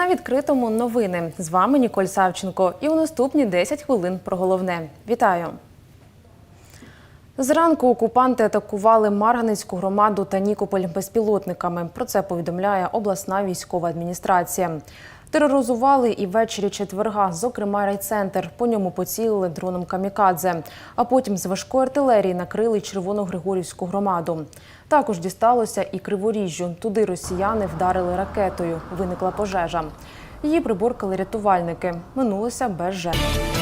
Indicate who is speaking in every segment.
Speaker 1: На відкритому новини з вами Ніколь Савченко. І у наступні 10 хвилин про головне. Вітаю. Зранку окупанти атакували Марганицьку громаду та Нікополь безпілотниками. Про це повідомляє обласна військова адміністрація. Тероризували і ввечері четверга, зокрема райцентр. По ньому поцілили дроном камікадзе, а потім з важкої артилерії накрили Червоногригорівську громаду. Також дісталося і Криворіжжю. Туди росіяни вдарили ракетою. Виникла пожежа. Її приборкали рятувальники. Минулося без жертв.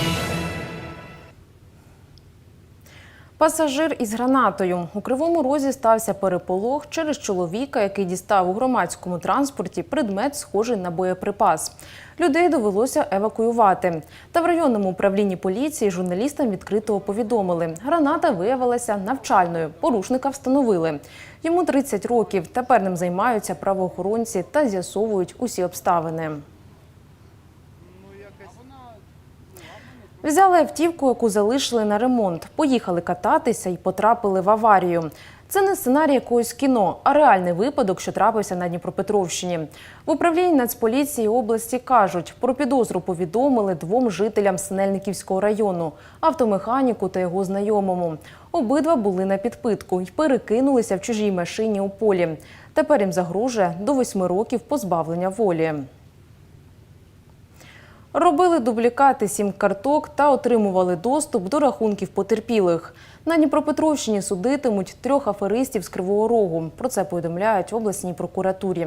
Speaker 1: Пасажир із гранатою у кривому розі стався переполох через чоловіка, який дістав у громадському транспорті предмет, схожий на боєприпас. Людей довелося евакуювати. Та в районному управлінні поліції журналістам відкрито повідомили. Граната виявилася навчальною. Порушника встановили. Йому 30 років. Тепер ним займаються правоохоронці та з'ясовують усі обставини. Взяли автівку, яку залишили на ремонт, поїхали кататися і потрапили в аварію. Це не сценарій якогось кіно, а реальний випадок, що трапився на Дніпропетровщині. В управлінні Нацполіції області кажуть, про підозру повідомили двом жителям Синельниківського району, автомеханіку та його знайомому. Обидва були на підпитку і перекинулися в чужій машині у полі. Тепер їм загрожує до восьми років позбавлення волі. Робили дублікати сім карток та отримували доступ до рахунків потерпілих. На Дніпропетровщині судитимуть трьох аферистів з Кривого Рогу. Про це повідомляють обласній прокуратурі.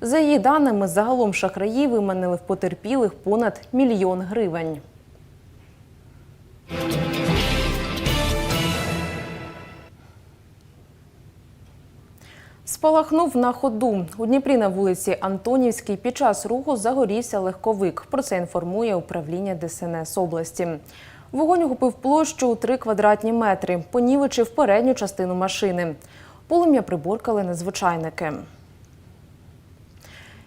Speaker 1: За її даними, загалом шахраї виманили в потерпілих понад мільйон гривень. Спалахнув на ходу. У Дніпрі на вулиці Антонівській під час руху загорівся легковик. Про це інформує управління ДСНС області. Вогонь охопив площу у 3 квадратні метри, понівечив передню частину машини. Полум'я приборкали надзвичайники.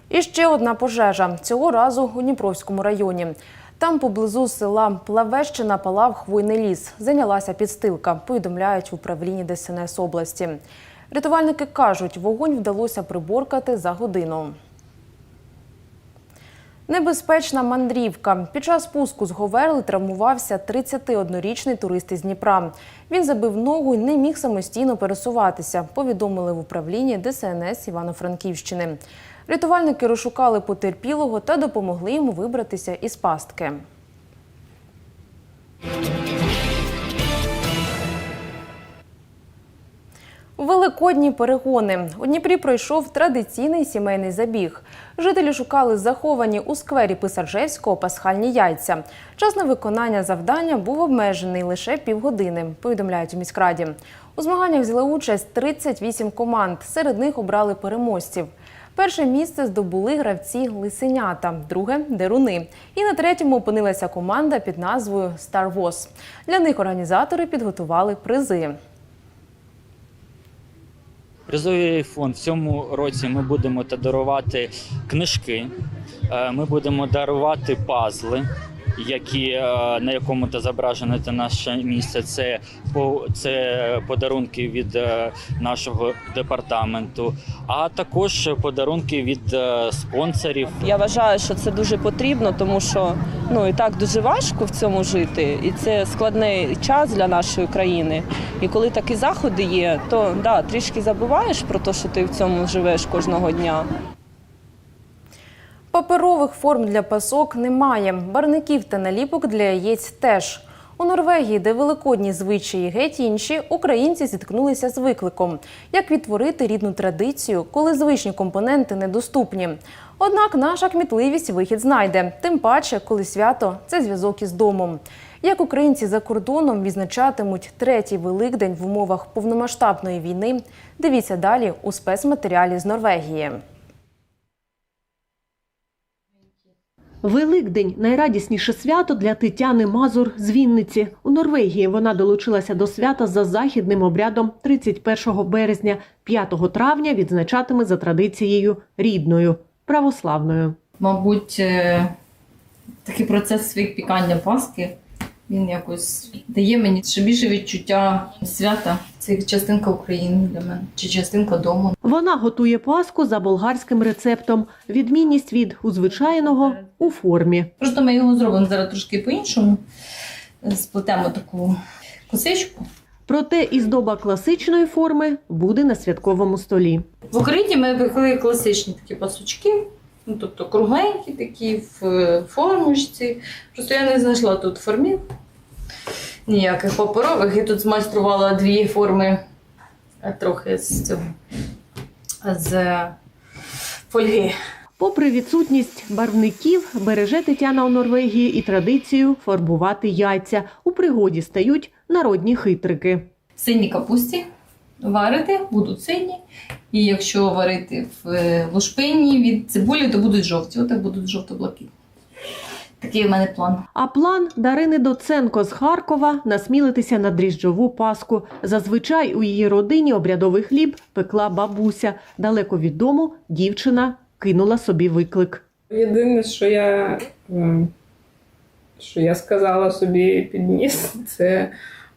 Speaker 1: І ще одна пожежа. Цього разу у Дніпровському районі. Там поблизу села Плавещина палав хвойний ліс. Зайнялася підстилка, повідомляють в управлінні ДСНС області. Рятувальники кажуть, вогонь вдалося приборкати за годину. Небезпечна мандрівка. Під час спуску з Говерли травмувався 31-річний турист із Дніпра. Він забив ногу і не міг самостійно пересуватися, повідомили в управлінні ДСНС Івано-Франківщини. Рятувальники розшукали потерпілого та допомогли йому вибратися із пастки. Великодні перегони у Дніпрі пройшов традиційний сімейний забіг. Жителі шукали заховані у сквері Писаржевського пасхальні яйця. Час на виконання завдання був обмежений лише півгодини. Повідомляють у міськраді. У змаганнях взяли участь 38 команд. Серед них обрали переможців. Перше місце здобули гравці лисенята, друге деруни. І на третьому опинилася команда під назвою Wars. Для них організатори підготували призи.
Speaker 2: Призовий фонд. В цьому році ми будемо дарувати книжки, е, ми будемо дарувати пазли, які е, на якому та зображено те наше місце. Це це подарунки від е, нашого департаменту, а також подарунки від е, спонсорів.
Speaker 3: Я вважаю, що це дуже потрібно, тому що ну і так дуже важко в цьому жити, і це складний час для нашої країни. І коли такі заходи є, то да, трішки забуваєш про те, що ти в цьому живеш кожного дня.
Speaker 1: Паперових форм для пасок немає. Барників та наліпок для яєць теж. У Норвегії, де великодні звичаї геть інші, українці зіткнулися з викликом, як відтворити рідну традицію, коли звичні компоненти недоступні. Однак наша кмітливість вихід знайде, тим паче, коли свято це зв'язок із домом. Як українці за кордоном відзначатимуть третій великдень в умовах повномасштабної війни, дивіться далі у спецматеріалі з Норвегії.
Speaker 4: Великдень найрадісніше свято для Тетяни Мазур з Вінниці. У Норвегії вона долучилася до свята за західним обрядом 31 березня. 5 травня відзначатиме за традицією рідною православною.
Speaker 5: мабуть, е, такий процес випікання паски Він якось дає мені ще більше відчуття свята. Це частинка України для мене, чи частинка дому.
Speaker 4: Вона готує паску за болгарським рецептом. Відмінність від узвичайного у формі.
Speaker 5: Просто ми його зробимо зараз трошки по-іншому. Сплетемо таку косичку.
Speaker 4: Проте і здоба класичної форми буде на святковому столі.
Speaker 5: В Україні ми пекли класичні такі пасочки, ну, тобто кругленькі такі в е, формочці. Просто я не знайшла тут формів ніяких паперових. І тут змайструвала дві форми е, трохи з цього з фольги.
Speaker 4: Попри відсутність барвників, береже Тетяна у Норвегії і традицію фарбувати яйця. У пригоді стають народні хитрики.
Speaker 5: Сині капусті варити, будуть сині. І якщо варити в е, лушпині від цибулі, то будуть жовті. Отак будуть жовто-блакитні. Такий в мене план.
Speaker 4: А план Дарини Доценко з Харкова насмілитися на дріжджову паску. Зазвичай у її родині обрядовий хліб пекла бабуся. Далеко від дому дівчина кинула собі виклик.
Speaker 6: Єдине, що я, е, що я сказала собі під ніс, це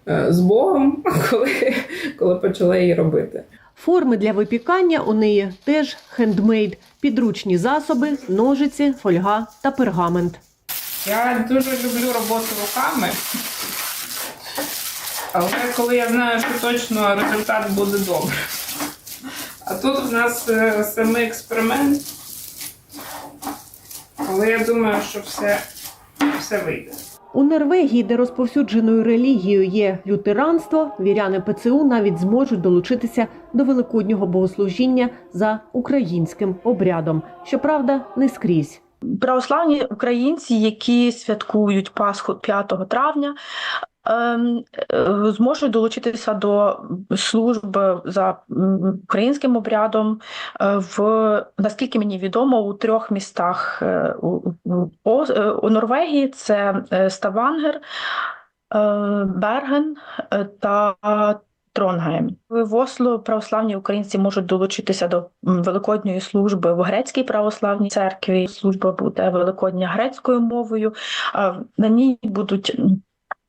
Speaker 6: е, з Богом, коли, коли почала її робити.
Speaker 4: Форми для випікання у неї теж хендмейд, підручні засоби, ножиці, фольга та пергамент.
Speaker 6: Я дуже люблю роботу руками. Але коли я знаю, що точно результат буде добре. А тут в нас е, самий експеримент. Але я думаю, що все, все вийде.
Speaker 4: У Норвегії, де розповсюдженою релігією є лютеранство, віряни ПЦУ навіть зможуть долучитися до великоднього богослужіння за українським обрядом. Щоправда, не скрізь.
Speaker 7: Православні українці, які святкують Пасху 5 травня, ем, е, зможуть долучитися до служби за українським обрядом е, в наскільки мені відомо у трьох містах е, у, Норвегії: це Ставангер, Берген та Тронгейм. В Осло православні українці можуть долучитися до великодньої служби в грецькій православній церкві. Служба буде великодня грецькою мовою. На ній будуть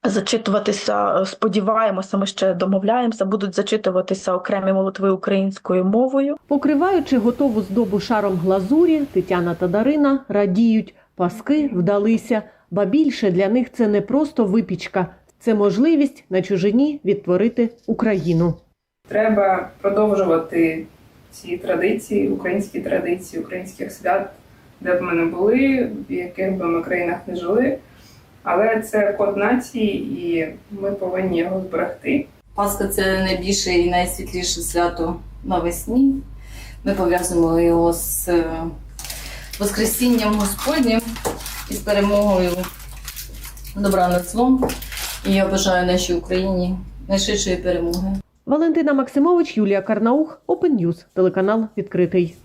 Speaker 7: зачитуватися, сподіваємося, ми ще домовляємося, будуть зачитуватися окремі молитви українською мовою.
Speaker 4: Покриваючи готову здобу шаром глазурі, Тетяна та Дарина радіють. Паски вдалися, ба більше для них це не просто випічка, це можливість на чужині відтворити Україну.
Speaker 6: Треба продовжувати ці традиції, українські традиції, українських свят, де б ми не були, в яких би ми країнах не жили. Але це код нації, і ми повинні його зберегти.
Speaker 5: Пасха це найбільше і найсвітліше свято навесні. Ми пов'язуємо його з е, Воскресінням Господнім і з перемогою добра над злом. І я бажаю нашій Україні найшвидшої перемоги.
Speaker 4: Валентина Максимович, Юлія Карнаух, Open News, телеканал відкритий.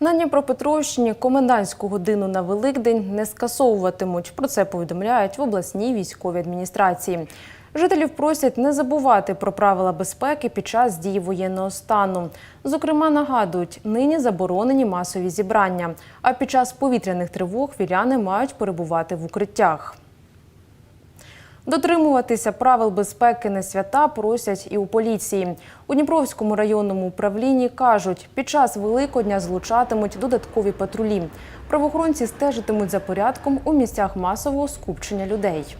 Speaker 1: На Дніпропетровщині комендантську годину на Великдень не скасовуватимуть. Про це повідомляють в обласній військовій адміністрації. Жителів просять не забувати про правила безпеки під час дії воєнного стану. Зокрема, нагадують, нині заборонені масові зібрання. А під час повітряних тривог віряни мають перебувати в укриттях. Дотримуватися правил безпеки на свята просять і у поліції. У Дніпровському районному управлінні кажуть, під час Великодня злучатимуть додаткові патрулі. Правоохоронці стежитимуть за порядком у місцях масового скупчення людей.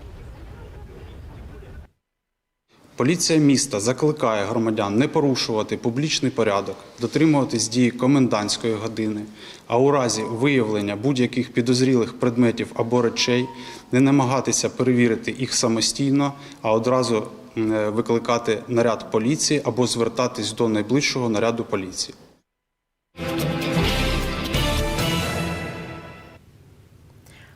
Speaker 8: Поліція міста закликає громадян не порушувати публічний порядок, дотримуватись дії комендантської години, а у разі виявлення будь-яких підозрілих предметів або речей не намагатися перевірити їх самостійно, а одразу е, викликати наряд поліції або звертатись до найближчого наряду поліції.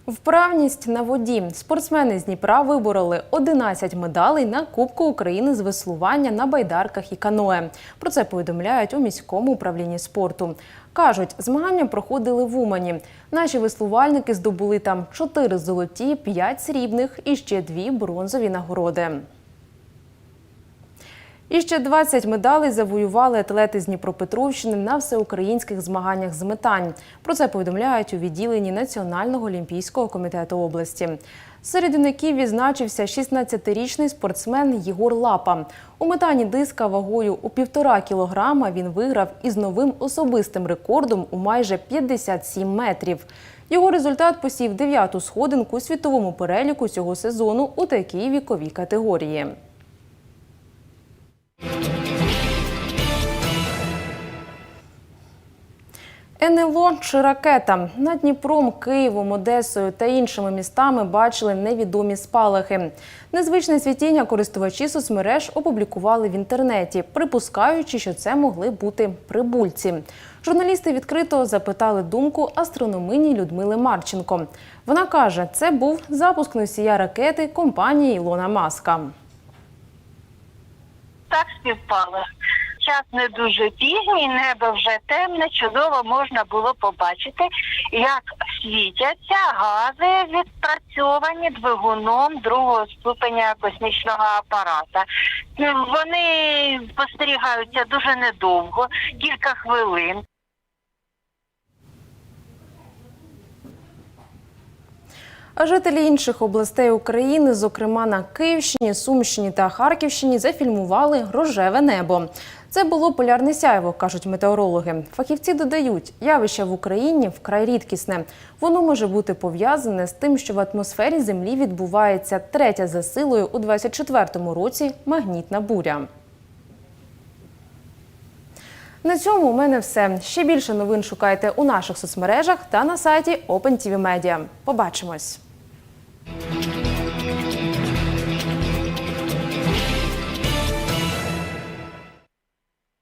Speaker 1: Вправність на воді. Спортсмени з Дніпра вибороли 11 медалей на Кубку України з веслування на байдарках і каное. Про це повідомляють у міському управлінні спорту. Кажуть, змагання проходили в Умані. Наші веслувальники здобули там 4 золоті, 5 срібних і ще 2 бронзові нагороди. І ще 20 медалей завоювали атлети з Дніпропетровщини на всеукраїнських змаганнях з метань. Про це повідомляють у відділенні Національного олімпійського комітету області. Серед юнаків відзначився 16-річний спортсмен Єгор Лапа. У метанні диска вагою у півтора кілограма він виграв із новим особистим рекордом у майже 57 метрів. Його результат посів дев'яту сходинку у світовому переліку цього сезону у такій віковій категорії. НЛО чи ракета над Дніпром, Києвом, Одесою та іншими містами бачили невідомі спалахи. Незвичне світіння користувачі соцмереж опублікували в інтернеті, припускаючи, що це могли бути прибульці. Журналісти відкрито запитали думку астрономині Людмили Марченко. Вона каже, це був запуск носія ракети компанії Ілона Маска.
Speaker 9: Так співпало. Час не дуже пізній, небо вже темне, чудово можна було побачити, як світяться гази відпрацьовані двигуном другого ступеня космічного апарата. Вони спостерігаються дуже недовго, кілька хвилин.
Speaker 1: А жителі інших областей України, зокрема на Київщині, Сумщині та Харківщині, зафільмували рожеве небо. Це було полярне сяйво, кажуть метеорологи. Фахівці додають, явище в Україні вкрай рідкісне. Воно може бути пов'язане з тим, що в атмосфері Землі відбувається третя за силою у 24-му році магнітна буря. На цьому у мене все. Ще більше новин шукайте у наших соцмережах та на сайті OpenTV Media. Побачимось.